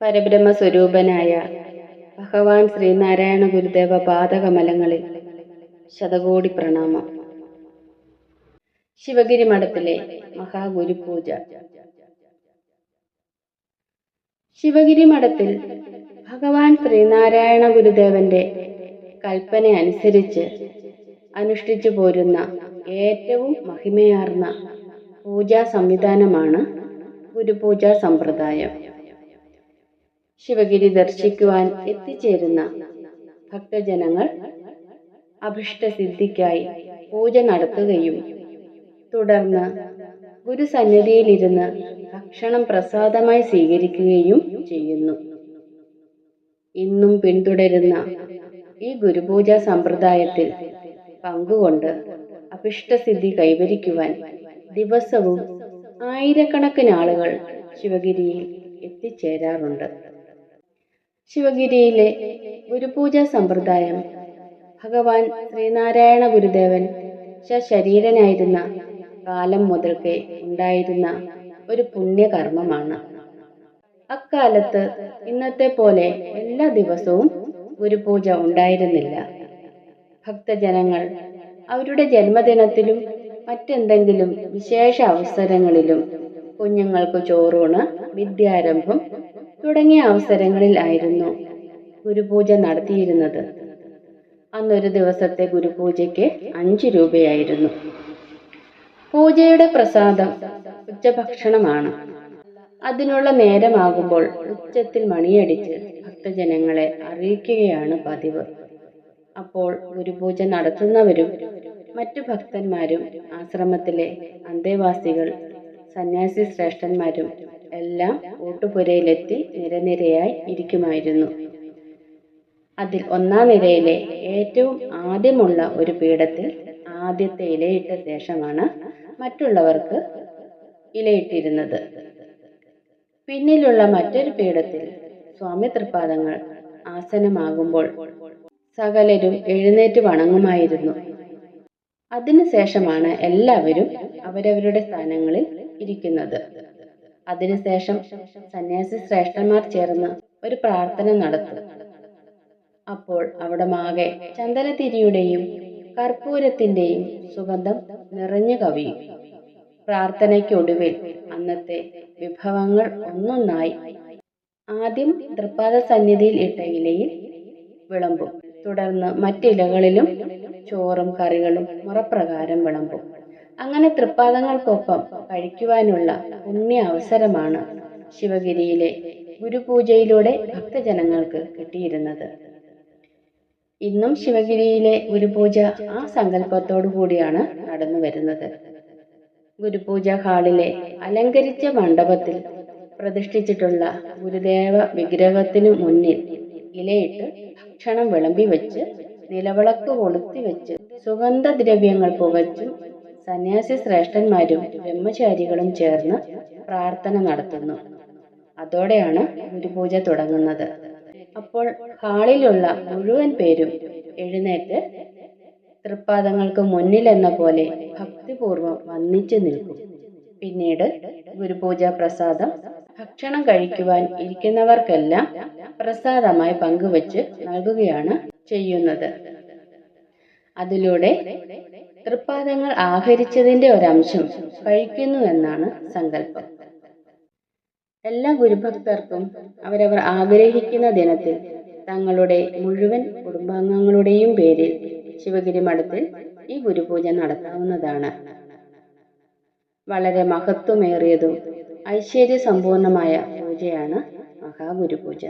പരബ്രഹ്മ സ്വരൂപനായ ഭഗവാൻ ശ്രീനാരായണ ഗുരുദേവ പാദകമലങ്ങളിൽ ശതകോടി പ്രണാമം. ശിവഗിരി മഠത്തിലെ മഹാഗുരുപൂജ. ശിവഗിരി മഠത്തിൽ ഭഗവാൻ ശ്രീനാരായണ ഗുരുദേവന്റെ കൽപ്പന അനുസരിച്ച് അനുഷ്ഠിച്ചു പോരുന്ന ഏറ്റവും മഹിമയാർന്ന പൂജാ സംവിധാനമാണ് ഗുരുപൂജാ സമ്പ്രദായം. ശിവഗിരി ദർശിക്കുവാൻ എത്തിച്ചേരുന്ന ഭക്തജനങ്ങൾ അഭിഷ്ടസിദ്ധിക്കായി പൂജ നടത്തുകയും തുടർന്ന് ഗുരുസന്നിധിയിലിരുന്ന് ഭക്ഷണം പ്രസാദമായി സ്വീകരിക്കുകയും ചെയ്യുന്നു. ഇന്നും പിന്തുടരുന്ന ഈ ഗുരുപൂജാ സമ്പ്രദായത്തിൽ പങ്കുകൊണ്ട് അഭിഷ്ടസിദ്ധി കൈവരിക്കുവാൻ ദിവസവും ആയിരക്കണക്കിന് ആളുകൾ ശിവഗിരിയിൽ എത്തിച്ചേരാറുണ്ട്. ശിവഗിരിയിലെ ഗുരുപൂജാ സമ്പ്രദായം ഭഗവാൻ ശ്രീനാരായണ ഗുരുദേവൻ ശരീരനായിരുന്ന കാലം മുതൽക്കേ ഉണ്ടായിരുന്ന ഒരു പുണ്യകർമ്മമാണ്. അക്കാലത്ത് ഇന്നത്തെ പോലെ എല്ലാ ദിവസവും ഗുരുപൂജ ഉണ്ടായിരുന്നില്ല. ഭക്തജനങ്ങൾ അവരുടെ ജന്മദിനത്തിലും മറ്റെന്തെങ്കിലും വിശേഷ അവസരങ്ങളിലും കുഞ്ഞുങ്ങൾക്ക് ചോറൂണ് വിദ്യാരംഭം തുടങ്ങിയ അവസരങ്ങളിൽ ആയിരുന്നു ഗുരുപൂജ നടത്തിയിരുന്നത്. അന്നൊരു ദിവസത്തെ ഗുരുപൂജയ്ക്ക് അഞ്ച് രൂപയായിരുന്നു. പൂജയുടെ പ്രസാദം ഉച്ചഭക്ഷണമാണ്. അതിനുള്ള നേരമാകുമ്പോൾ ഉച്ചത്തിൽ മണിയടിച്ച് ഭക്തജനങ്ങളെ അറിയിക്കുകയാണ് പതിവ്. അപ്പോൾ ഗുരുപൂജ നടത്തുന്നവരും മറ്റു ഭക്തന്മാരും ആശ്രമത്തിലെ അന്തേവാസികൾ സന്യാസി ശ്രേഷ്ഠന്മാരും എല്ലാം ഊട്ടുപുരയിലെത്തി നിരനിരയായി ഇരിക്കുമായിരുന്നു. അതിൽ ഒന്നാം നിരയിലെ ഏറ്റവും ആദ്യമുള്ള ഒരു പീഠത്തിൽ ആദ്യത്തെ ഇലയിട്ട ശേഷമാണ് മറ്റുള്ളവർക്ക് ഇലയിട്ടിരുന്നത്. പിന്നിലുള്ള മറ്റൊരു പീഠത്തിൽ സ്വാമി തൃപ്പാദങ്ങൾ ആസനമാകുമ്പോൾ സകലരും എഴുന്നേറ്റ് വണങ്ങുമായിരുന്നു. അതിനുശേഷമാണ് എല്ലാവരും അവരവരുടെ സ്ഥാനങ്ങളിൽ ഇരിക്കുന്നത്. അതിനുശേഷം സന്യാസി ശ്രേഷ്ഠന്മാർ ചേർന്ന് ഒരു പ്രാർത്ഥന നടത്തും. അപ്പോൾ അവിടെ മാകെ ചന്ദനത്തിരിയുടെയും കർപ്പൂരത്തിന്റെയും സുഗന്ധം നിറഞ്ഞു കവിയും. പ്രാർത്ഥനയ്ക്കൊടുവിൽ അന്നത്തെ വിഭവങ്ങൾ ഒന്നൊന്നായി ആദ്യം തൃപ്പാദ സന്നിധിയിൽ ഇട്ട ഇലയിൽ വിളമ്പും. തുടർന്ന് മറ്റിലകളിലും ചോറും കറികളും മുറപ്രകാരം വിളമ്പും. അങ്ങനെ തൃപ്പാദങ്ങൾക്കൊപ്പം കഴിക്കുവാനുള്ള പുണ്യ അവസരമാണ് ശിവഗിരിയിലെ ഗുരുപൂജയിലൂടെ ഭക്തജനങ്ങൾക്ക് കിട്ടിയിരുന്നത്. ഇന്നും ശിവഗിരിയിലെ ഗുരുപൂജ ആ സങ്കല്പത്തോടു കൂടിയാണ് നടന്നു വരുന്നത്. ഗുരുപൂജ ഹാളിലെ അലങ്കരിച്ച മണ്ഡപത്തിൽ പ്രതിഷ്ഠിച്ചിട്ടുള്ള ഗുരുദേവ വിഗ്രഹത്തിനു മുന്നിൽ ഇലയിട്ട് ഭക്ഷണം വിളമ്പി വെച്ച് നിലവിളക്ക് കൊളുത്തി വെച്ച് സുഗന്ധദ്രവ്യങ്ങൾ പുകച്ചും സന്യാസി ശ്രേഷ്ഠന്മാരും ബ്രഹ്മചാരികളും ചേർന്ന് പ്രാർത്ഥന നടത്തുന്നു. അതോടെയാണ് ഗുരുപൂജ തുടങ്ങുന്നത്. അപ്പോൾ ഹാളിലുള്ള മുഴുവൻ പേരും എഴുന്നേറ്റ് തൃപ്പാദങ്ങൾക്ക് മുന്നിലെന്ന പോലെ ഭക്തിപൂർവം വന്നിച്ചു നിൽക്കും. പിന്നീട് ഗുരുപൂജ പ്രസാദം ഭക്ഷണം കഴിക്കുവാൻ ഇരിക്കുന്നവർക്കെല്ലാം പ്രസാദമായി പങ്കുവച്ച് നൽകുകയാണ് ചെയ്യുന്നത്. അതിലൂടെ തൃപ്പാദങ്ങൾ ആഹരിച്ചതിന്റെ ഒരംശം കഴിക്കുന്നു എന്നാണ് സങ്കല്പം. എല്ലാ ഗുരുഭക്തർക്കും അവരവർ ആഗ്രഹിക്കുന്ന ദിനത്തിൽ തങ്ങളുടെ മുഴുവൻ കുടുംബാംഗങ്ങളുടെയും പേരിൽ ശിവഗിരി മഠത്തിൽ ഈ ഗുരുപൂജ നടത്താവുന്നതാണ്. വളരെ മഹത്വമേറിയതും ഐശ്വര്യ സമ്പൂർണമായ പൂജയാണ് മഹാഗുരുപൂജ.